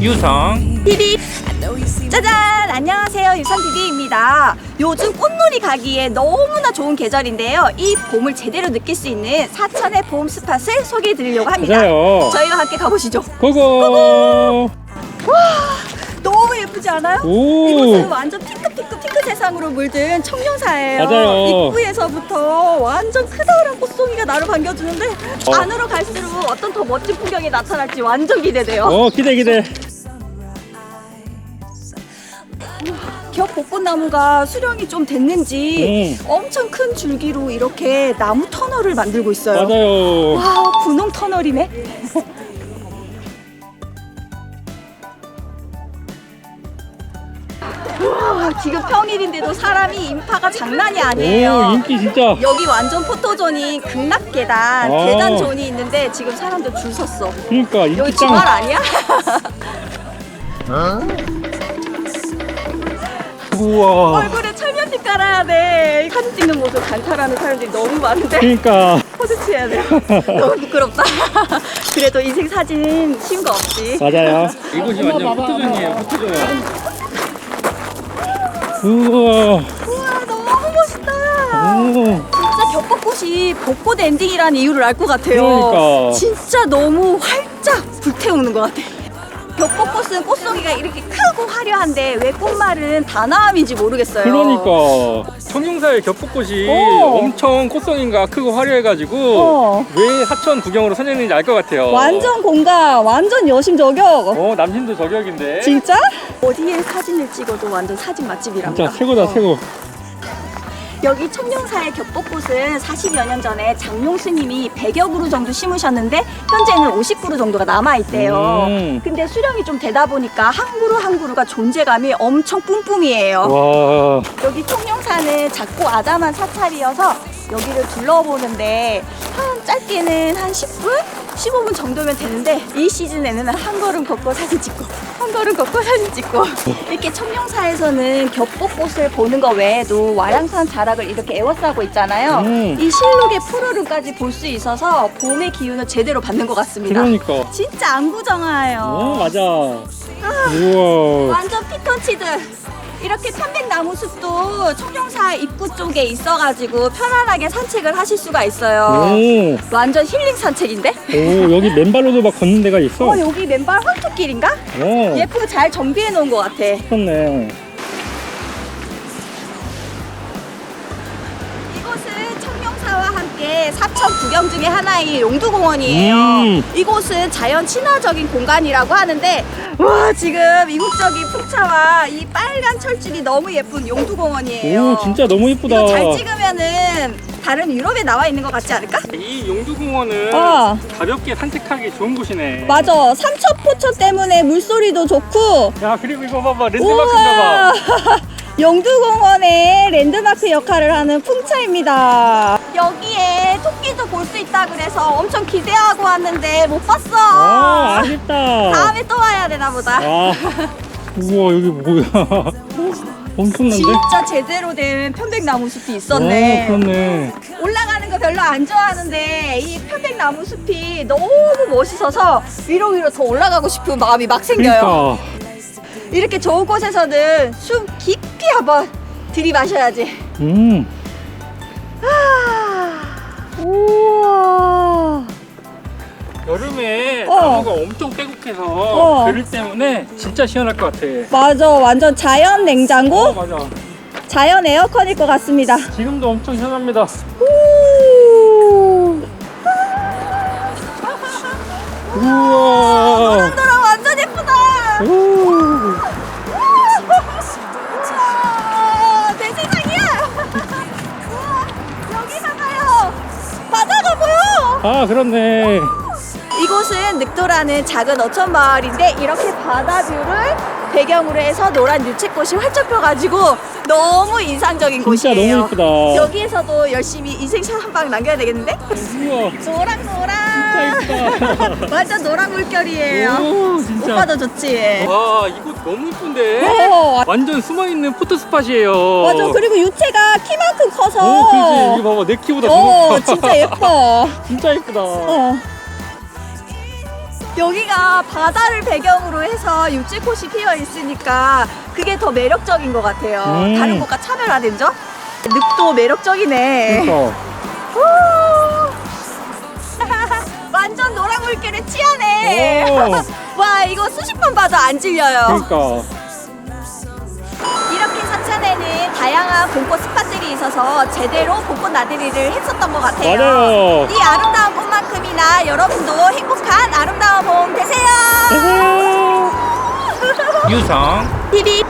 유성. TV 짜잔! 안녕하세요. 유선TV입니다. 요즘 꽃놀이 가기에 너무나 좋은 계절인데요. 이 봄을 제대로 느낄 수 있는 사천의 봄 스팟을 소개해 드리려고 합니다. 맞아요. 저희와 함께 가보시죠. 고고! 너무 예쁘지 않아요? 오. 이곳은 완전 핑크 세상으로 물든 청룡사예요 맞아요. 입구에서부터 완전 크다란 꽃송이가 나를 반겨주는데 어. 안으로 갈수록 어떤 더 멋진 풍경이 나타날지 완전 기대돼요 어 기대 기대 겹 벚꽃나무가 수령이 좀 됐는지 음. 엄청 큰 줄기로 이렇게 나무 터널을 만들고 있어요. 맞아요 와, 분홍 터널이네. 와, 지금 평일인데도 사람이 인파가 장난이 아니에요. 오 인기 진짜 여기 완전 포토존인 극락 계단, 아. 계단 존이 있는데 지금 사람들 줄 섰어. 그러니까 여기 인기 주말 짱 아니야? 우와 얼굴에 철면피 깔아야 돼. 사진 찍는 모습 관찰하는 사람들이 너무 많은데. 그러니까 포즈 취해야 돼요. 너무 부끄럽다. 그래도 인생 사진 쉬운 거 없지. 맞아요 이곳이 완전 포토존이에요 포토존 우와 우와 너무 멋있다. 오 진짜 겹벚꽃이 벚꽃 엔딩이라는 이유를 알 것 같아요. 그러니까. 진짜 너무 활짝 불태우는 것 같아. 겹벚꽃은 꽃송이가 이렇게 크고 화려한데 왜 꽃말은 단아함인지 모르겠어요. 그러니까 청룡사의 겹벚꽃이 오. 엄청 꽃송이가 크고 화려해가지고 어. 왜 하천 구경으로 선정했는지 알 것 같아요 완전 공감, 완전 여심 저격. 어 남신도 저격인데 진짜? 어디에 사진을 찍어도 완전 사진 맛집이랍니다. 진짜 최고다 어. 최고 여기 청룡사의 겹벚꽃은 40여 년 전에 장용 스님이 100여 그루 정도 심으셨는데 현재는 50그루 정도가 남아 있대요. 음. 근데 수령이 좀 되다 보니까 한 그루 한 그루가 존재감이 엄청 뿜뿜이에요. 와 여기 청룡사는 작고 아담한 사찰이어서 여기를 둘러보는데 한 짧게는 한 10분? 15분 정도면 되는데 이 시즌에는 한 걸음 걷고 사진 찍고 한 걸음 걷고 사진 찍고. 이렇게 청룡사에서는 겹벚꽃을 보는 거 외에도 와양산 자락을 이렇게 에워싸고 있잖아요. 음. 이 실록의 푸르름까지 볼 수 있어서 봄의 기운을 제대로 받는 것 같습니다. 그러니까. 진짜 안구정화예요. 어 맞아 우와. 완전 피톤치드 이렇게 편백나무 숲도 청룡사 입구 쪽에 있어가지고 편안하게 산책을 하실 수가 있어요. 오, 완전 힐링 산책인데? 오 여기 맨발로도 막 걷는 데가 있어? 어 여기 맨발 황토길인가? 오. 예쁘게 잘 정비해 놓은 것 같아. 그렇네 사천 구경 중에 하나인 용두공원이에요 음. 이곳은 자연 친화적인 공간이라고 하는데 와 지금 이국적인 풍차와 이 빨간 철쭉이 너무 예쁜 용두공원이에요 오 진짜 너무 이쁘다 이거 잘 찍으면은 다른 유럽에 나와 있는 것 같지 않을까? 이 용두공원은 어. 가볍게 산책하기 좋은 곳이네 맞아. 삼척포천 때문에 물소리도 좋고. 야 그리고 이거 봐봐 랜드마크인가 봐 영두공원의 랜드마크 역할을 하는 풍차입니다. 여기에 토끼도 볼 수 있다 그래서 엄청 기대하고 왔는데 못 봤어. 아 아쉽다 다음에 또 와야 되나 보다. 아 우와 여기 뭐야 엄청난데? 진짜 제대로 된 편백나무 숲이 있었네. 오, 그렇네 올라가는 거 별로 안 좋아하는데 이 편백나무 숲이 너무 멋있어서 위로 위로 더 올라가고 싶은 마음이 막 생겨요. 그러니까 이렇게 좋은 곳에서는 숨 깊이 한번 들이마셔야지. 음 우와. 여름에 어. 나무가 엄청 빼곡해서 어. 그릴 때문에 진짜 시원할 것 같아 맞아. 완전 자연 냉장고, 어 맞아 자연 에어컨일 것 같습니다. 지금도 엄청 시원합니다 우. 우와 아 그렇네. 이곳은 늑도라는 작은 어촌 마을인데 이렇게 바다 뷰를 배경으로 해서 노란 유채꽃이 활짝 펴가지고 너무 인상적인 진짜 곳이에요. 너무 이쁘다 여기에서도 열심히 인생 샷 한 방 남겨야 되겠는데? 우와 노랑 노랑. 진짜 이쁘다 완전 노랑 물결이에요. 오 진짜 오빠도 좋지? 와 이곳 너무 이쁜데 어, 완전 숨어있는 포토 스팟이에요 맞아. 그리고 유채가 키만큼 커서. 오 그렇지 이거 봐봐 내 키보다 더 어, 높아 진짜 예뻐. 진짜 이쁘다 어. 여기가 바다를 배경으로 해서 육지꽃이 피어 있으니까 그게 더 매력적인 것 같아요. 음. 다른 곳과 차별화된 점? 늑도 매력적이네. 그러니까. 후. 완전 노란 물결에 취하네. 오. 와 이거 수십 번 봐도 안 질려요. 그러니까. 이렇게 서천에는 다양한 봄꽃 스팟들이 있어서 제대로 봄꽃 나들이를 했었던 것 같아요. 맞아요. 이 아름다운 꽃만큼이나 여러분도 행복한 아름다운 봄 되세요. 유성. TV